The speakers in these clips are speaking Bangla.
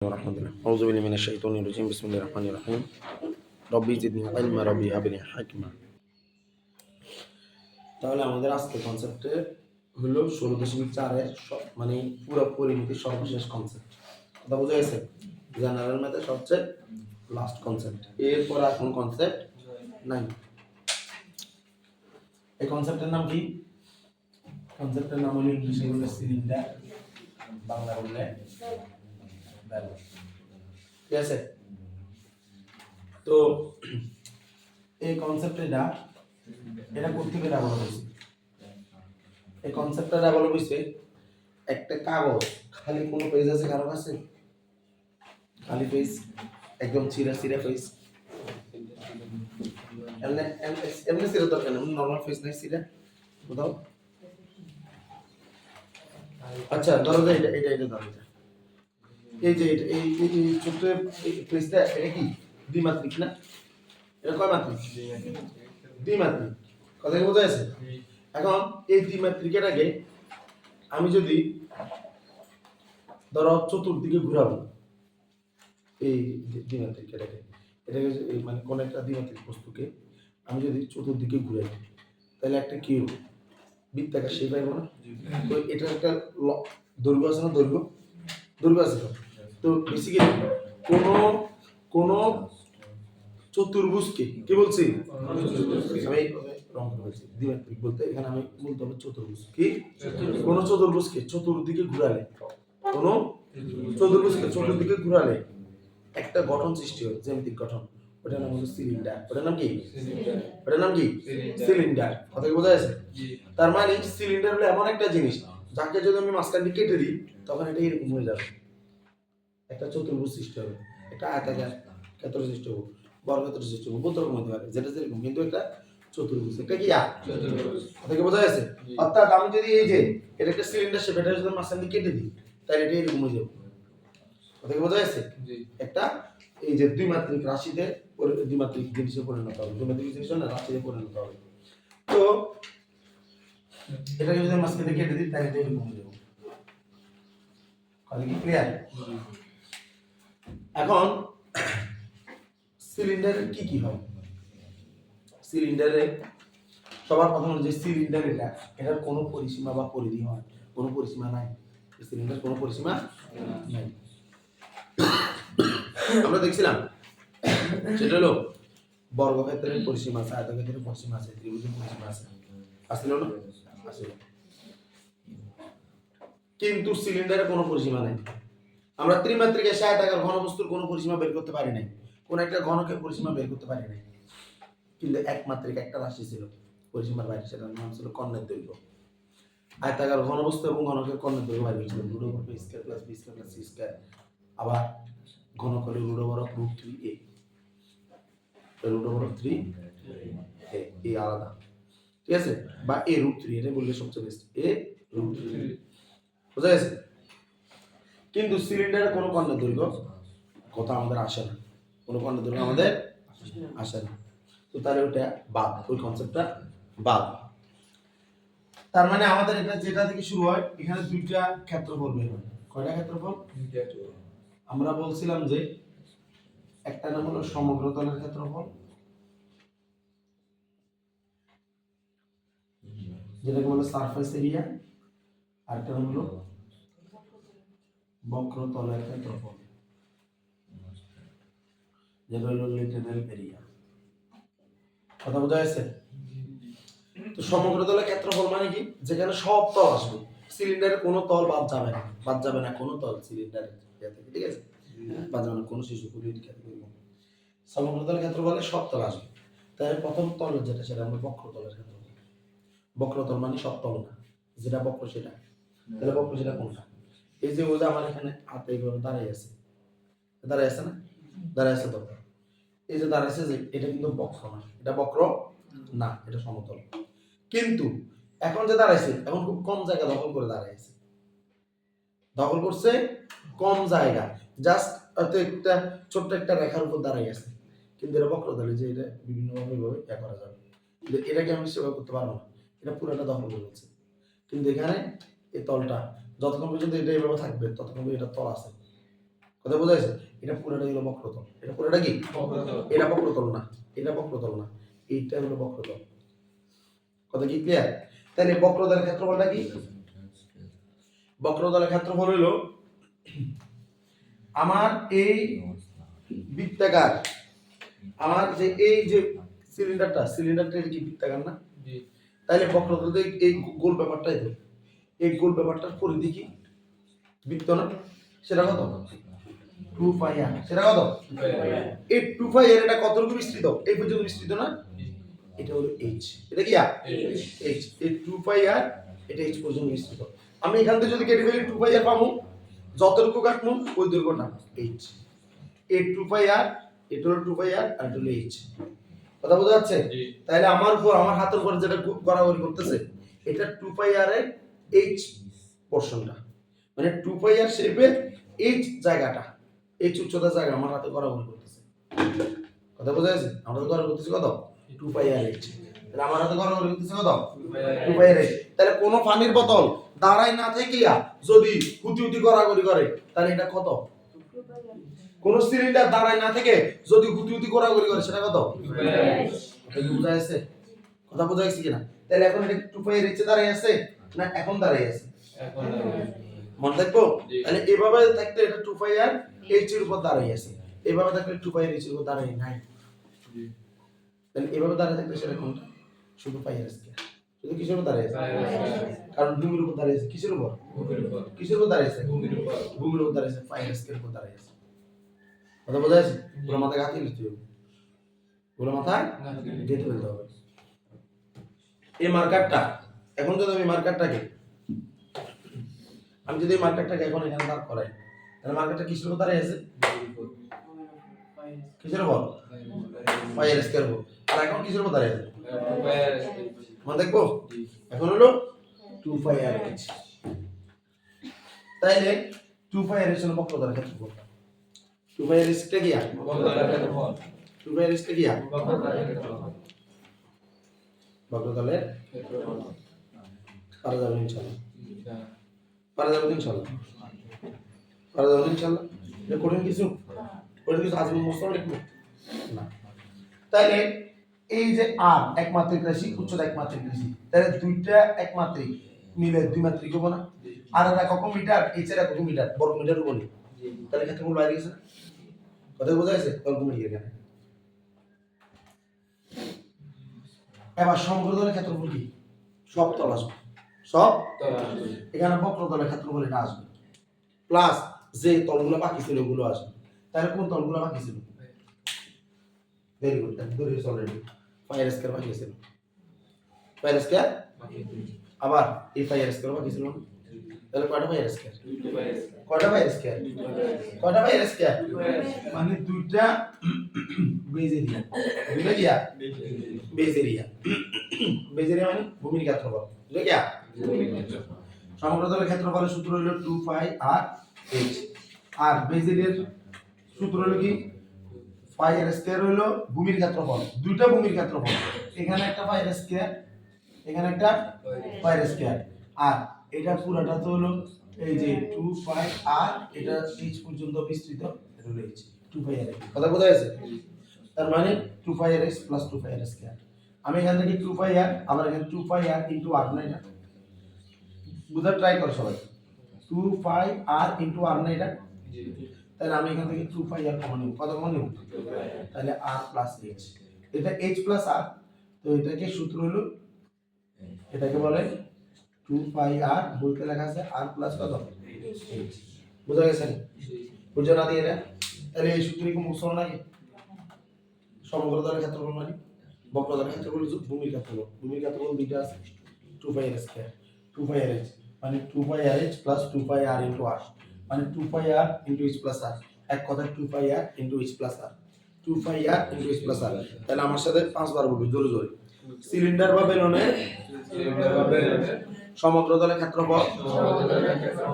الرحمن الرحيم أعوذ بالله من الشيطان الرجيم بسم الله الرحمن الرحيم ربي زدني علما ربي هب لي حكمة তাহলে আমাদের আজকে কনসেপ্টে হলো ষোলো দশমিক চারের স- মানে পুরো পরিমিতির সর্বশেষ কনসেপ্ট কথা বোঝা গেছে জেনারেল ম্যাথে সবচেয়ে লাস্ট কনসেপ্ট এরপর আর কোন কনসেপ্ট নাই এই কনসেপ্টের নাম কি কনসেপ্টের নাম হলো ইংলিশে বললে সিলিন্ডার বাংলা বললে ভ্যালু ঠিক আছে? তো এই কনসেপ্ট এটা এটা কোথেকে ডেভেলপ হয়েছে এই কনসেপ্টটা ডেভেলপ হয়েছে একটা কাগজ, খালি কোনো পেজ আছে, কারও কাছে? খালি পেজ একদম চিরা চিরা পেজ এমনি, এমনি- চিরা দরকার নেই নর্মাল পেজ নাই, চিরা। কোথাও? আচ্ছা ধরো এটা এটা এটা ধরো এই যে এটা এই এই ছোট্ট এই পেজটা এটা কি? দ্বিমাত্রিক না? এটা কয় মাত্রিক? দ্বিমাত্রিক। কথা কি বোঝা যাচ্ছে? এখন এই দ্বিমাত্রিকাটাকে আমি যদি ধরো চতুর্দিকে ঘুরাবো এই দ্বি- দ্বিমাত্রিকাটাকে এটাকে মানে কোন একটা দ্বিমাত্রিক বস্তুকে আমি যদি চতুর্দিকে ঘুরাই তাহলে একটা কি হবে? বৃত্তাকার সেই পাইব না? তো এটা একটা দৈর্ঘ্য আছে না দৈর্ঘ্য? দৈর্ঘ্য আছে তো বেসিক্যালি কোনো কোনো চতুর্ভুজকে কি বলছি? আমি রং বলছি দ্বিমাত্রিক বলতে এখানে আমি বলতে হবে চতুর্ভুজ কি? কোন চতুর্ভুজকে চতুর্দিকে ঘুরালে কোন চতুর্ভুজকে চতুর্দিকে ঘুরালে একটা গঠন সৃষ্টি হয় জ্যামিতিক গঠন। ওটার নাম হলো সিলিন্ডার ওটার নাম কি? ওটার নাম কি? সিলিন্ডার কথা কি বোঝা যাচ্ছে তার মানে সিলিন্ডার হলো এমন একটা জিনিস যাকে যদি আমি মাঝখান দিয়ে কেটে দিই তখন এটা এরকম হয়ে যাবে। একটা চতুর্ভুজ সৃষ্টি হবে। একটা আয়তাকার ক্ষেত্র সৃষ্টি হবে বর্গক্ষেত্র সৃষ্টি হবে বহুত রকম হতে পারে যেটা যেরকম কিন্তু একটা চতুর্ভুজ এটা কি আ কথা কি বোঝা যাচ্ছে অর্থাৎ আমি যদি এই যে এটা একটা সিলিন্ডার শেপ এটা যদি মাঝখান দিয়ে কেটে দিই তাহলে এটা এরকম হয়ে যাবে। কথা কি বোঝা যাচ্ছে একটা এই যে দ্বিমাত্রিক রাশিতে দ্বিমাত্রিক জিনিসে পরিণত হবে। দ্বিমাত্রিক জিনিস না রাশিতে পরিণত হবে। তো এটাকে যদি মাঝখানে কেটে দিই তাহলে এটা এরকম হয়ে যাবে। কথা কি ক্লিয়ার এখন সিলিন্ডারের কি কি হয়? সিলিন্ডারে সবার প্রথম হলো যে সিলিন্ডার এটা, এটার কোনো পরিসীমা বা পরিধি হয়, কোনো পরিসীমা নাই। সিলিন্ডার কোনো পরিসীমা নাই। আমরা দেখছিলাম, সেটা হলো বর্গক্ষেত্রের পরিসীমা আছে, আয়তক্ষেত্রের পরিসীমা আছে, ত্রিভুজের পরিসীমা আছে। আসছিল না? আসছিল। কিন্তু সিলিন্ডারে কোনো পরিসীমা নাই। আমরা ত্রিমাত্রিক এসে আয়তাকার ঘনবস্তুর কোনো পরিসীমা বের করতে পারি নাই। কোন একটা ঘনকের পরিসীমা বের করতে পারি নাই। কিন্তু একমাত্রিক একটা রাশি ছিল পরিসীমার বাইরে সেটার নাম ছিল কর্ণের দৈর্ঘ্য। আয়তাকার ঘনবস্তু এবং ঘনকের কর্ণের দৈর্ঘ্য বাইরে ছিল root over P square plus B square plus C square আবার ঘনক হলো root over of root three A root over of three A এ আলাদা। ঠিক আছে? বা এ রুট থ্রি এটা বললে সবচেয়ে বেস্ট এ রুট থ্রি বোঝা গেছে? কিন্তু সিলিন্ডারে কোনো কর্ণের দৈর্ঘ্য কথা আমাদের আসে না। কোনো কর্ণের দৈর্ঘ্য আমাদের আসে না। তো তাহলে ওটা বাদ ওই কনসেপ্টটা বাদ। তার মানে আমাদের এটা যেটা থেকে শুরু হয় এখানে দুইটা ক্ষেত্রফল বের হয়। কয়টা ক্ষেত্রফল? আমরা বলছিলাম যে একটা নাম হলো সমগ্র তলের ক্ষেত্রফল। যেটাকে বলে সারফেস এরিয়া আর একটা নাম হলো বক্রতলের ক্ষেত্রফল যেটা হলো লিটেরাল এরিয়া। কথা বোঝা যাচ্ছে তো সমগ্র তলের ক্ষেত্রফল মানে কি? যেখানে সব তল আসবে। সিলিন্ডারের কোনো তল বাদ যাবে না। বাদ যাবে না কোনো তল সিলিন্ডারের ঠিক আছে? বাদ যাবে না, কোনো শিশু ক্ষেত্রে সমগ্র তলের ক্ষেত্রফলে সব তল আসবে। তাই প্রথম তল যেটা, সেটা আমরা বক্রতলের ক্ষেত্রফল। বক্রতল মানে সব তল না। যেটা বক্র, সেটা। তাহলে বক্র, সেটা কোনটা? এই যে ওজা আমার এখানে হাতে এইভাবে দাঁড়াই আছে। দাঁড়াই আছে না? দাঁড়াই আছে তো এই যে দাঁড়াইছে যে, এটা কিন্তু বক্র না এটা বক্র না, এটা সমতল। কিন্তু এখন যে দাঁড়াইছে, এখন খুব কম জায়গা দখল করে দাঁড়াইছে দখল করছে কম জায়গা। জাস্ট হয়তো একটা ছোট্ট একটা রেখার উপর দাঁড়াই আছে। কিন্তু এটা বক্র দলে যে এটা বিভিন্নভাবে এভাবে ইয়া করা যাবে। কিন্তু এটাকে আমি সেবা করতে পারব না। এটা পুরোটা দখল করে কিন্তু এখানে এই তলটা যতক্ষণ পর্যন্ত এটা এইভাবে থাকবে ততক্ষণ পর্যন্ত এটা তল আছে। কথা বোঝা যাচ্ছে এটা পুরোটা হলো বক্রতল। এটা পুরোটা কি? এটা বক্রতল না। এটা বক্রতল না। এইটা হলো বক্রতল। কথা কি ক্লিয়ার তাহলে বক্রতলের ক্ষেত্রফলটা কি? বক্রতলের ক্ষেত্রফল হলো আমার এই বৃত্তাকার। আমার যে এই যে সিলিন্ডারটা সিলিন্ডারটা এটা কি বৃত্তাকার না? তাহলে বক্রতল এই গোল ব্যাপারটাই তো। এই গোল ব্যাপারটার পরিধি কি বৃত্ত না সেটা কত? Two pi R. সেটা কত? এই টু পাই আর এটা কতটুকু বিস্তৃত এই পর্যন্ত বিস্তৃত না? এটা হলো এইচ এটা কি আর? এইচ এই টু পাই আর এটা এইচ পর্যন্ত বিস্তৃত আমি এখান থেকে যদি কেটে ফেলি টু পাই আর পাবো যতটুকু কাটবো ওই দৈর্ঘ্যটা এইচ এই টু পাই আর এটা হলো টু পাই আর আর এটা হলো এইচ কথা বোঝা যাচ্ছে? তাহলে আমার উপর আমার হাতের উপর যেটা গড়াগড়ি করতেছে এটা টু পাই আর এর এইচ পোর্শনটা মানে টু পাই আর শেপের এইচ জায়গাটা। এইচ উচ্চতার জায়গা আমার হাতে গড়াগড়ি করতেছে। কথা বোঝা যাচ্ছে আমরা তো গড়াগড়ি করতেছি কত? টু পাই আর এইচ তাহলে আমার হাতে গড়াগড়ি করতেছে কত? টু পাই আর এইচ তাহলে কোনো পানির বোতল দাঁড়ায় না থাকিয়া যদি হুতি হুতি গড়াগড়ি করে তাহলে এটা কত? কোন সিলিন্ডার দাঁড়ায় না থেকে যদি হুতি হুতি গড়াগড়ি করে সেটা কত? বোঝা যাচ্ছে কথা বোঝা গেছে কিনা? তাহলে এখন এটা টু পাই রিচে দাঁড়ায় আছে। না এখন দাঁড়ায় আছে। মনে থাকব। তাহলে এভাবে থাকতে এটা টু পাই আর এইচ এর উপর দাঁড়ায় আছে। এভাবে থাকলে টু পাই আর এইচ এর উপর দাঁড়ায় নাই। তাহলে এভাবে দাঁড়ায় থাকলে সেটা কোনটা? শুধু পাই আর স্কয়ার শুধু কিসের উপর দাঁড়ায় আছে? কারণ ভূমির উপর দাঁড়িয়ে আছে। কিসের উপর? কিসের উপর দাঁড়িয়ে আছে? ভূমির উপর। দাঁড়িয়ে আছে পাই আর স্কয়ার উপর দাঁড়িয়ে আছে। কথা বোঝা যাচ্ছে? পুরো মাথায় হাতে লিখতে হবে। পুরো মাথায় গেট ফেলতে হবে। এই মার্কারটা এখন যদি আমি মার্কারটাকে আমি যদি মার্কারটাকে এখন এখানে দাঁড় করাই, তাহলে মার্কারটা কিসের উপর দাঁড়িয়ে আছে? কিসের উপর পায়ের স্কয়ার উপর আর এখন কিসের উপর দাঁড়িয়ে আছে? মনে দেখব? এখন হলো টু পাই আর এইচ তাইলে টু পাই আর? এইচ হলো বক্রতার ক্ষেত্রফল টু পাই আর? এইচটা কি টু পাই আর এইচটা কি বক্রতলের পারা যাবে ইনশাল্লাহ পারা যাবে ইনশাল্লাহ পারা যাবে ইনশাল্লাহ এটা কঠিন কিছু? কঠিন কিছু আজকে মুসলাম না। তাহলে এই যে আর একমাত্রিক রাশি উচ্চতা একমাত্রিক রাশি তাহলে দুইটা একমাত্রিক মিলে দুই মাত্রিক হব না? আর এর একক মিটার? এইচ এর একক মিটার? বর্গ মিটার বলি তাহলে ক্ষেত্রফল বাইরে গেছে? কথা বোঝা গেছে? বর্গ মিটার এখানে। এবার সমগ্রতলের ক্ষেত্রফল কি? সব তল আসবে সব? এখানে বক্রতলের ক্ষেত্রফল এটা আসবে। প্লাস যে তলগুলো বাকি ছিল ওগুলো আসবে। তাহলে কোন তলগুলো বাকি ছিল? ভেরি গুড ধরে অলরেডি ফায়ার স্কয়ার বাকি ছিল। ফায়ার স্কয়ার আবার এই ফায়ার স্কয়ার বাকি ছিল। তাহলে কয়টা ফায়ার স্কয়ার কয়টা ফায়ার স্কয়ার কয়টা ফায়ার স্কয়ার মানে দুইটা বেজ এরিয়া দুইটা কি বেজ এরিয়া বেজ এরিয়া মানে ভূমির ক্ষেত্রফল। বুঝলে কি সমগ্রতলের ক্ষেত্রফলের সূত্র হলো টু পাই আর এইচ আর বেজ সূত্র হলো কি? পাই আর স্কয়ার হলো ভূমির ক্ষেত্রফল। দুইটা ভূমির ক্ষেত্রফল। এখানে একটা পাই আর স্কয়ার এখানে একটা পাই আর স্কয়ার আর এটা পুরোটা তো হলো এই যে টু পাই আর এটা এইচ পর্যন্ত বিস্তৃত এইচ টু পাই আর কথা বোঝা গেছে? তার মানে two pi R X plus two pi R square আমি এখান থেকে টু পাই আর আবার এখানে টু পাই আর ইন্টু আর না এটা বুঝার ট্রাই করো সবাই। টু পাই আর ইন্টু আর না এটা তাহলে আমি এখান থেকে টু পাই আর কমন নিব। কত কমন নিব? তাহলে আর প্লাস এইচ এটা এইচ প্লাস আর তো এটাকে সূত্র হলো এটাকে বলে টু পাই আর বইতে লেখা আছে আর প্লাস কত? এইচ বুঝা গেছে? বুঝো না দিয়ে এটা? তাহলে এই সূত্রে কি মুসল নাকি? সমগ্রতার ক্ষেত্রফল মানে? বক্রতার ক্ষেত্রফল ভূমিকা ক্ষেত্রফল ভূমিকা ক্ষেত্রফল দুইটা আছে। Two pi R square two pi R H মানে two pi R H plus two pi R into R মানে two pi R into H plus R এক কথা two pi R into H plus R two pi R into H plus R তাহলে আমার সাথে পাঁচবার বলবি, জোরে জোরে। সিলিন্ডার বা বেলনের। সমগ্রতলের ক্ষেত্রফল?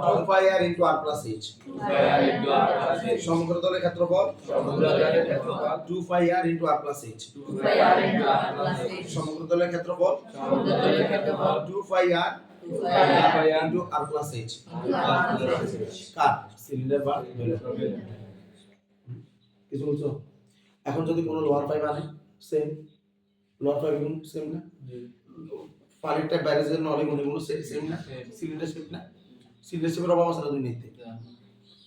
Two pi R into R plus H সমগ্রতলের ক্ষেত্রফল? Two pi R into R plus H সমগ্রতলের ক্ষেত্রফল? Two pi R into R plus H কার? সিলিন্ডার বা কিছু বলছো? এখন যদি কোনো লোহার পাইপ আনে সেম লোহার পাইপ সেম না? ট্যাপ বাইরে যে নলে গুণগুলো সেম না? সিলিন্ডার শেপ না? সিলিন্ডার শেপের অভাব আছে না দুনিয়াতে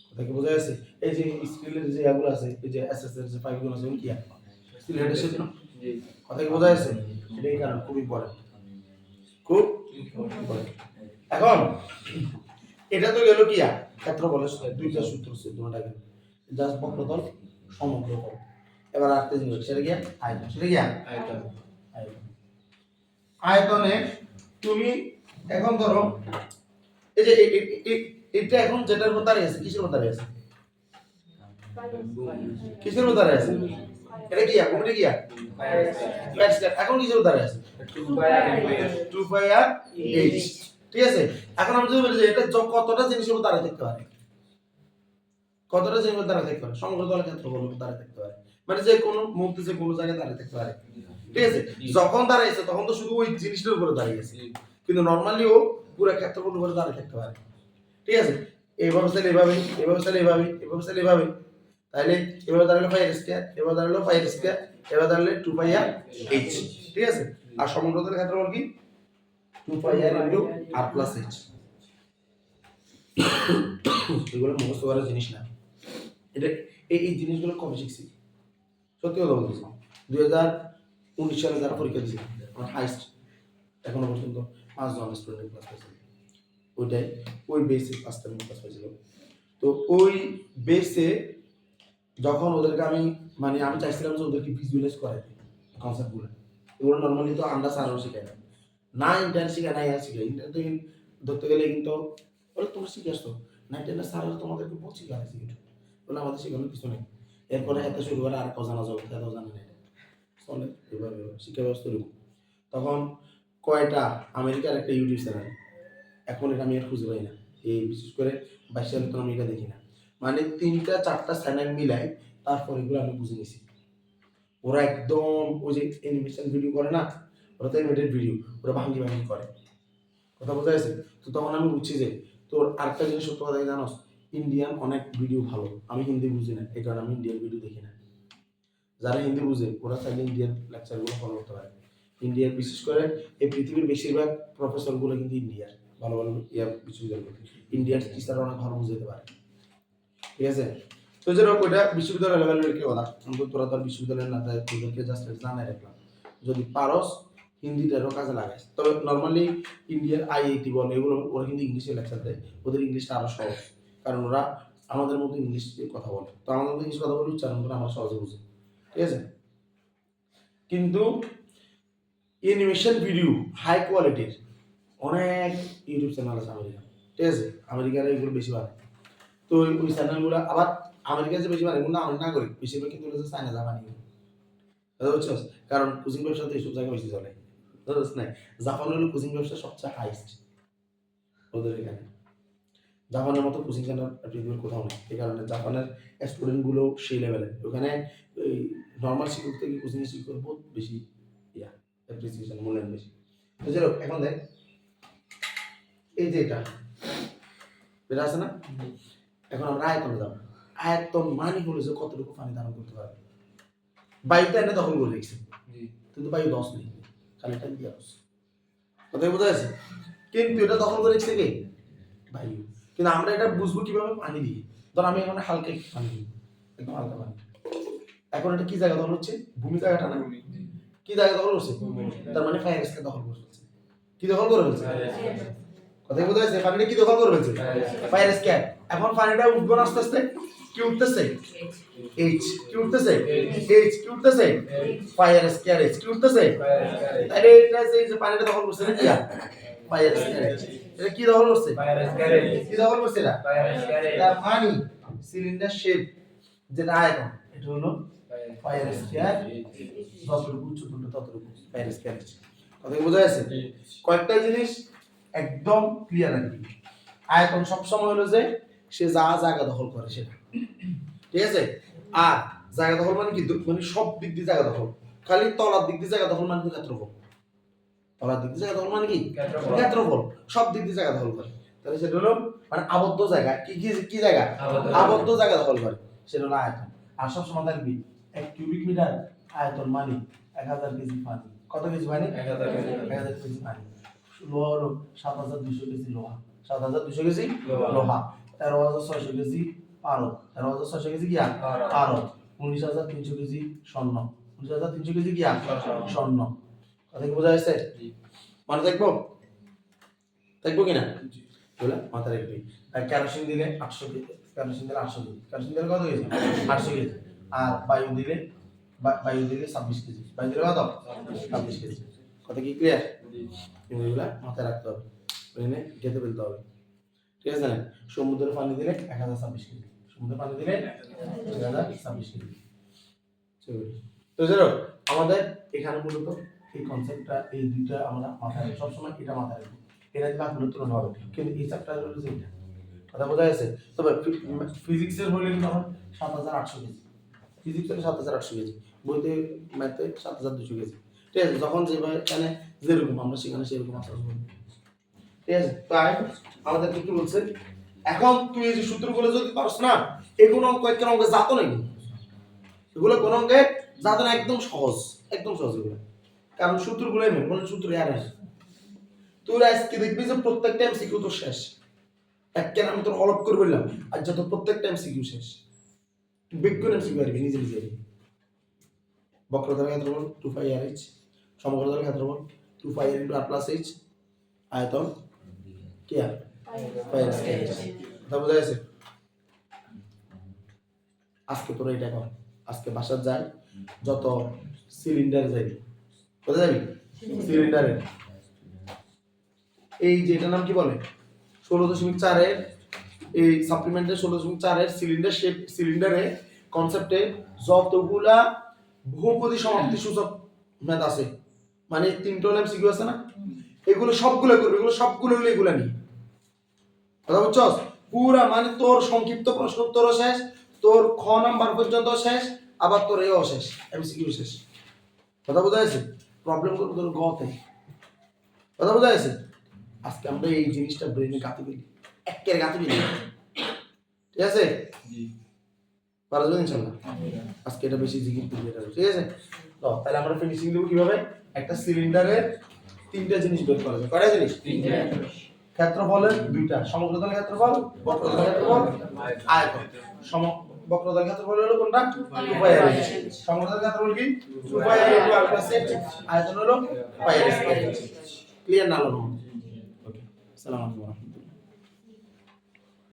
কথা কি বোঝা যাচ্ছে? এই যে স্টিলের যে এগুলো আছে এই যে এস এস এর যে পাইপগুলো আছে কি সিলিন্ডার শেপ না? কথা কি বোঝা যাচ্ছে? এটাই কারণ খুব ইম্পর্টেন্ট খুব। এখন এটা তো গেল কি ক্ষেত্র বলে দুইটা সূত্র আছে দুটা গেল জাস্ট বক্রতল সমগ্র এবার জিনিস সেটা কি আয়তন। সেটা কি আয়তন। আয়তনে তুমি এখন ধরো, এই যে এটা এখন যেটার উপর দাঁড়িয়ে আছে, কিসের দাঁড়িয়ে আছে? কিসের দাঁড়িয়ে আছে? এটা কি এটা কি এখন কিসের দাঁড়িয়ে আছে? টু পাই আর এইচ ঠিক আছে? এখন আমি যদি বলি যে এটা কতটা জিনিসের উপর দাঁড়িয়ে থাকতে পারে? কতটা জিনিসের উপর দাঁড়িয়ে থাকতে পারে? সমগ্র তলের ক্ষেত্র বলে দাঁড়িয়ে থাকতে পারে। মানে যে কোনো মুহূর্তে যে কোনো জায়গায় দাঁড়িয়ে থাকতে পারে। ঠিক আছে? যখন দাঁড়াইছে তখন তো শুধু ওই জিনিসটার উপরে দাঁড়িয়েছে কিন্তু নর্মালি ও পুরো ক্ষেত্রফল উপরে দাঁড়িয়ে থাকতে পারে। ঠিক আছে? এইভাবে চাইলে এভাবে এভাবে চাইলে এভাবে এভাবে চাইলে এভাবে তাহলে এভাবে দাঁড়াল ফাইভ স্কোয়ার এভাবে দাঁড়াল ফাইভ স্কোয়ার এভাবে দাঁড়ালে টু পাই আর এইচ ঠিক আছে? আর সমগ্রতার ক্ষেত্রফল কি? Two pi R into R plus H এগুলো মুখস্থ করার জিনিস না। এটা এই এই জিনিসগুলো কবে শিখছি? সত্যি কথা বলতেছি। দুই হাজার উনিশ সালে যারা পরীক্ষা দিয়েছে, আমার হাইস্ট এখনও পর্যন্ত পাঁচজন স্টুডেন্ট ক্লাস পাইছিল। ওইটাই, ওই বেসে পাঁচটা ক্লাস পাইছিল। তো ওই বেসে যখন ওদেরকে আমি মানে আমি চাইছিলাম যে ওদেরকে ভিজুয়ালাইজ করাই দিই কনসেপ্টগুলো এগুলো নর্মালি তো আন্ডার সারও শেখায় না। না ইন্টার শিখে না ইয়ার শিখে ইন্টার ধরতে গেলে কিন্তু বলে তোমরা শিখে আসতো না ইন্টারনেট স্যার তোমাদেরকে বহুত শিখে আসছে কিন্তু বলে আমাদের শেখানোর কিছু নেই। এরপরে এত শুরু করে আর কেউ জানা যাবে এত জানা নেই। চলে এভাবে শিক্ষা তখন কয়টা আমেরিকার একটা ইউটিউব চ্যানেল, এখন এটা আমি আর খুঁজে পাই না। এই বিশেষ করে বাইশ সালে তো আমি এটা দেখি না। মানে তিনটা, চারটা চ্যানেল মিলাই তারপর এগুলো আমি বুঝে নিছি। ওরা একদম ওই যে অ্যানিমেশন ভিডিও করে না, ওরা তো অ্যানিমেটেড ভিডিও ওরা ভাঙ্গি ভাঙ্গি করে। কথা বোঝা গেছে? তো তখন আমি বুঝছি যে তোর আরেকটা জিনিস সত্য কথা কি জানোস? ইন্ডিয়ান অনেক ভিডিও ভালো। আমি হিন্দি বুঝি না, এই কারণে আমি ইন্ডিয়ান ভিডিও দেখি না। যারা হিন্দি বুঝে, ওরা চাইলে ইন্ডিয়ান লেকচারগুলো ফলো করতে পারে ইন্ডিয়ার বিশেষ করে এই পৃথিবীর বেশিরভাগ প্রফেসরগুলো কিন্তু ইন্ডিয়ার ভালো ভালো ইয়ার বিশ্ববিদ্যালয়। ইন্ডিয়ার টিচাররা অনেক ভালো বুঝাতে পারে। ঠিক আছে? তো যেরকম ওইটা বিশ্ববিদ্যালয় লেভেলের কি কথা কিন্তু তোরা তো বিশ্ববিদ্যালয়ের বিশ্ববিদ্যালয়ে না তাই তোদেরকে জাস্ট জানাই রাখলাম। যদি পারস, হিন্দিটারও কাজে লাগাইস। তবে নর্মালি ইন্ডিয়ার আইআইটি বলে, এগুলো ওরা কিন্তু ইংলিশে লেকচার দেয়। ওদের ইংলিশটা আরও সহজ। কারণ ওরা আমাদের মতো ইংলিশ কথা বলে। তো আমাদের মতো ইংলিশ কথা বলে উচ্চারণ করে আমরা সহজে বুঝি। ঠিক আছে কিন্তু অ্যানিমেশন ভিডিও হাই কোয়ালিটির অনেক ইউটিউব চ্যানেল আছে আমেরিকা ঠিক আছে? আমেরিকার এগুলো বেশি বাড়ে। তো ওই- চ্যানেলগুলো আবার আমেরিকা যে বেশি বাড়ে, এগুলো না না করি। বেশিরভাগ কিন্তু হচ্ছে চায়না জাপানি বুঝতে পারছিস? কারণ কোচিং ব্যবসা তো এইসব জায়গায় বেশি চলে। বুঝতে না জাপান হলো কোচিং ব্যবসা সবচেয়ে হাইস্ট ওদের এখানে। জাপানের মতো কোচিং সেন্টার পৃথিবীর কোথাও নেই। এই কারণে জাপানের স্টুডেন্টগুলো সেই লেভেলের ওখানে ওই নর্মাল শিক্ষক থেকে কোচিং শিক্ষক বহুত বেশি ইয়া অ্যাপ্রিসিয়েশন মূল্যায়ন বেশি। তো যাই হোক, এখন দেখ এই যে এটা এটা আছে না? এখন আমরা আয়তনে যাব। আয়তন মানে হলো যে কতটুকু পানি ধারণ করতে পারবে। বায়ুটা এনে দখল করে রেখেছে। কিন্তু বায়ু দশ নেই। খালি এটা দিয়ে কথাই বোঝা যাচ্ছে? কিন্তু এটা দখল করে রেখেছে কে? বায়ু। কিন্তু আমরা এটা বুঝব কীভাবে? পানি দিয়ে। ধর আমি এখানে হালকা একটু পানি দিই। একদম হালকা পানি। এখন এটা কি জায়গা দখল হচ্ছে? ভূমি জায়গাটা না? কি জায়গা দখল করছে? তার মানে ফায়ার স্কেল দখল করে ফেলছে কি দখল করে ফেলছে? কথাই বোঝা যাচ্ছে পানিটা কি দখল করে ফেলছে? ফায়ার স্কেল এখন পানিটা উঠবো না আস্তে আস্তে? কি উঠতেছে? এইচ কি উঠতেছে? এইচ কি উঠতেছে? ফায়ার স্কেল এইচ কি উঠতেছে? তাহলে এটা যে পানিটা দখল করছে না কি ফায়ার স্কেল এটা কি দখল করছে? কি দখল করছে এটা? তার সিলিন্ডার শেপ যেটা আয়তন এটা হলো ফায়ার স্কেল যতটুকু উচ্চতম ততটুকু। ফায়ার স্কেল কথা বোঝা যাচ্ছে কয়েকটা জিনিস একদম ক্লিয়ার আর কি আয়তন সবসময় হলো যে সে যা জায়গা দখল করে সেটা। ঠিক আছে? আর জায়গা দখল মানে কি? মানে সব দিক দিয়ে জায়গা দখল। খালি তলার দিক দিয়ে জায়গা দখল মানে ক্ষেত্রফল দিক দিয়ে জায়গা দখল মানে কি? ক্ষেত্রফল সব দিক দিয়ে জায়গা দখল করে। তাহলে সেটা হলো মানে আবদ্ধ জায়গা। কি কি কি জায়গা? আবদ্ধ জায়গা। দখল করে। সেটা হলো আয়তন। আর সবসময় থাকবি এক কিউবিক মিটার আয়তন মানে এক হাজার কেজি পানি। কত কেজি পানি? এক হাজার কেজি পানি। লোহা হলো সাত হাজার দুশো কেজি লোহা। সাত হাজার দুশো কেজি লোহা। তেরো হাজার ছয়শো কেজি পারদ। তেরো হাজার ছয়শো কেজি কি পারদ। পারদ। উনিশ হাজার তিনশো কেজি স্বর্ণ। উনিশ হাজার তিনশো কেজি কি স্বর্ণ। কথা কি বোঝা যাচ্ছে। মনে দেখব থাকব? কিনা? বলে মাথায় রাখবি আর কেরোসিন দিলে আটশো কেজি কেরোসিন দিলে আটশো কেজি। কেরোসিন দিলে কত কেজি? আটশো কেজি। আর বায়ু দিলে বায়ু দিলে ছাব্বিশ কেজি। বায়ু দিলে কত? ছাব্বিশ কেজি। কথা কি ক্লিয়ার এগুলা মাথায় রাখতে হবে। বুঝলে গেতে ফেলতে হবে। ঠিক আছে না? সমুদ্রের পানি দিলে এক হাজার ছাব্বিশ কেজি। সমুদ্রের পানি দিলে এক হাজার ছাব্বিশ কেজি। তো আমাদের এখানে মূলত এই কনসেপ্টটা এই দুইটা আমরা মাথায় রাখি। সবসময় এটা মাথায় রাখব এটা দিলে আপনার তুলনা হবে। কিন্তু এই চ্যাপ্টার হলো যে এটা কথা বোঝা গেছে? তবে ফিজিক্সের হলে কিন্তু আমার সাত হাজার আটশো কেজি। ফিজিক্স হলে সাত হাজার আটশো কেজি। বইতে ম্যাথে সাত হাজার দুশো কেজি। ঠিক আছে? যখন যেভাবে এখানে যেরকম, আমরা সেখানে সেরকম করব। ঠিক আছে? তাই আমাদের কি বলছে, এখন তুই এই যে সূত্রগুলো যদি পারস না এগুলো কয়েকটা অঙ্কে জাতো নাকি এগুলো কোন অঙ্কে জাতো না একদম সহজ একদম সহজ এগুলো। কারণ সূত্রগুলো মেন কোনো সূত্র আর আসে তুই আজকে দেখবি যে প্রত্যেকটা এমসিকিউ তো শেষ। এককেন আমি তোর অলপ করে বললাম আর যত প্রত্যেকটা এমসিকিউ শেষ। তুই বেগুন এমসিকিউ পারবি নিজে নিজে বক্রতার ক্ষেত্রফল টু ফাই আর এইচ সমগ্রতার ক্ষেত্রফল two pi R into R plus H আয়তন, কি আর? ফাই আর কথা বোঝা গেছে? আজকে তোরা এটা কর। আজকে বাসার যাই, যত সিলিন্ডার যাবি কোথায় যাবি? সিলিন্ডারে এই যে এটার নাম কি বলে? ষোলো দশমিক চারের এই সাপ্লিমেন্টের ষোলো দশমিক চারের সিলিন্ডার শেপ সিলিন্ডারে কনসেপ্টে যতগুলা বহুপদী সমাপ্তি সূচক ম্যাথ আছে মানে তিনটা এমসিকিউ আছে না? এগুলো সবগুলো করবে এগুলো সবগুলো হলো এগুলা নিয়ে কথা বুঝছস? পুরা মানে তোর সংক্ষিপ্ত প্রশ্ন উত্তরও শেষ তোর খ নাম্বার পর্যন্ত শেষ আবার তোর এও শেষ এমসিকিউ শেষ। কথা বোঝা যাচ্ছে প্রবলেম করব তোর গতে কথা বোঝা যাচ্ছে আজকে আমরা এই জিনিসটা ব্রেনে গাঁথি ফেলি একের গাঁথি ফেলি ঠিক আছে? পারা যাবে ইনশাল্লাহ? আজকে এটা বেশি এটা। ঠিক আছে? তো তাহলে আমরা ফিনিশিং দেবো কীভাবে? একটা সিলিন্ডারের তিনটা জিনিস বের করা যায় কয়টা জিনিস? ক্ষেত্রফলের দুইটা। সমগ্রতল ক্ষেত্রফল বক্রতল ক্ষেত্রফল আয়তন। সম বক্রতল ক্ষেত্রফল হলো কোনটা? উপায় আর সমগ্রতল ক্ষেত্রফল কি? উপায় আর ইনটু আলফা সেট আয়তন হলো পাই আর স্কয়ার ক্লিয়ার না হলো ওকে আসসালামু আলাইকুম।